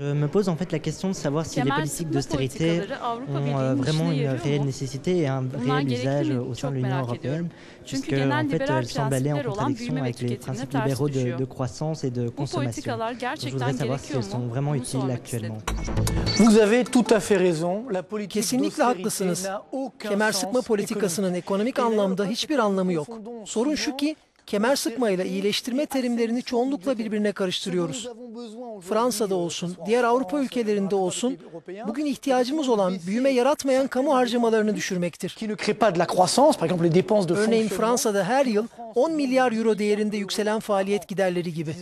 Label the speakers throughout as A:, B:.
A: Je me pose en fait la question de savoir si les politiques d'austérité
B: Avrupa
A: ont euh, vraiment une réelle nécessité et un réel usage au sein de l'Union européenne, puisque en fait
B: liberal
A: elles semblent aller en contradiction
B: ve
A: avec les principes libéraux de, croissance et de consommation. Donc, je voudrais savoir si elles sont vraiment utiles actuellement.
C: Vous avez tout à fait raison. La politique
D: Kesinlikle
C: d'austérité
D: haklısınız.
C: n'a aucun
D: Kemer
C: sens
D: sıkma politikasının ekonomik anlamda hiçbir anlamı yok. Sorun şu ki kemer sıkmayla iyileştirme terimlerini çoğunlukla birbirine karıştırıyoruz. Fransa'da olsun, diğer Avrupa ülkelerinde olsun bugün ihtiyacımız olan büyüme yaratmayan kamu harcamalarını düşürmektir. Örneğin. Fransa'da her yıl 10 milyar euro değerinde yükselen faaliyet giderleri gibi.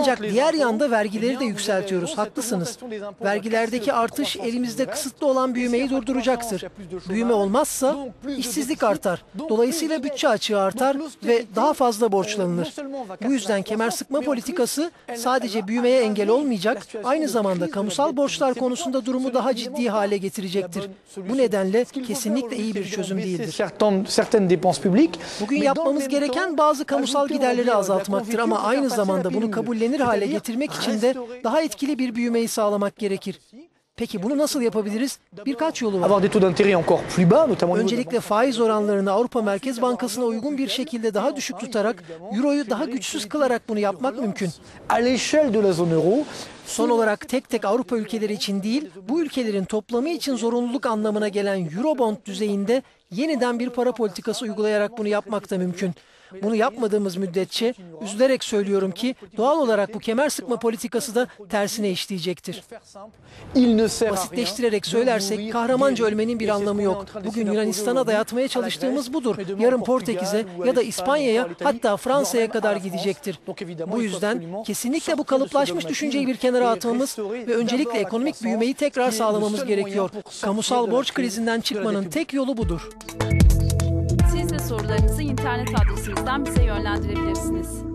D: Ancak diğer yanda
C: eh
D: vergileri
C: bien,
D: de yükseltiyoruz. Haklısınız. Vergilerdeki artış elimizde kısıtlı olan büyümeyi durduracaktır. Büyüme olmazsa işsizlik artar. Dolayısıyla bütçe açığı artar ve daha fazla borçlanılır. Bu yüzden kemer sıkma politikası sadece büyümeye engel olmayacak, aynı zamanda kamusal borçlar konusunda durumu daha ciddi hale getirecektir. Bu nedenle kesinlikle iyi bir çözüm değildir. Bugün yapmamız gereken bazı kamusal giderleri azaltmaktır ama aynı zamanda bunu kabullenir hale getirmek için de daha etkili bir büyümeyi sağlamak gerekir. Peki bunu nasıl yapabiliriz? Birkaç yolu var.
C: De la
D: Öncelikle faiz oranlarını Avrupa Merkez Bankası'na uygun bir şekilde daha düşük tutarak, Euro'yu daha güçsüz kılarak bunu yapmak mümkün. Son olarak tek tek Avrupa ülkeleri için değil, bu ülkelerin toplamı için zorunluluk anlamına gelen Eurobond düzeyinde yeniden bir para politikası uygulayarak bunu yapmak da mümkün. Bunu yapmadığımız müddetçe üzülerek söylüyorum ki doğal olarak bu kemer sıkma politikası da tersine işleyecektir. Basitleştirerek söylersek kahramanca ölmenin bir anlamı yok. Bugün Yunanistan'a dayatmaya çalıştığımız budur. Yarın Portekiz'e ya da İspanya'ya hatta Fransa'ya kadar gidecektir. Bu yüzden kesinlikle bu kalıplaşmış düşünceyi bir kenara
C: dogmatisme
D: atmamız ve öncelikle ekonomik büyümeyi tekrar sağlamamız gerekiyor. Kamusal borç krizinden çıkmanın tek yolu budur.
B: Siz de sorularınızı internet adresimizden bize yönlendirebilirsiniz.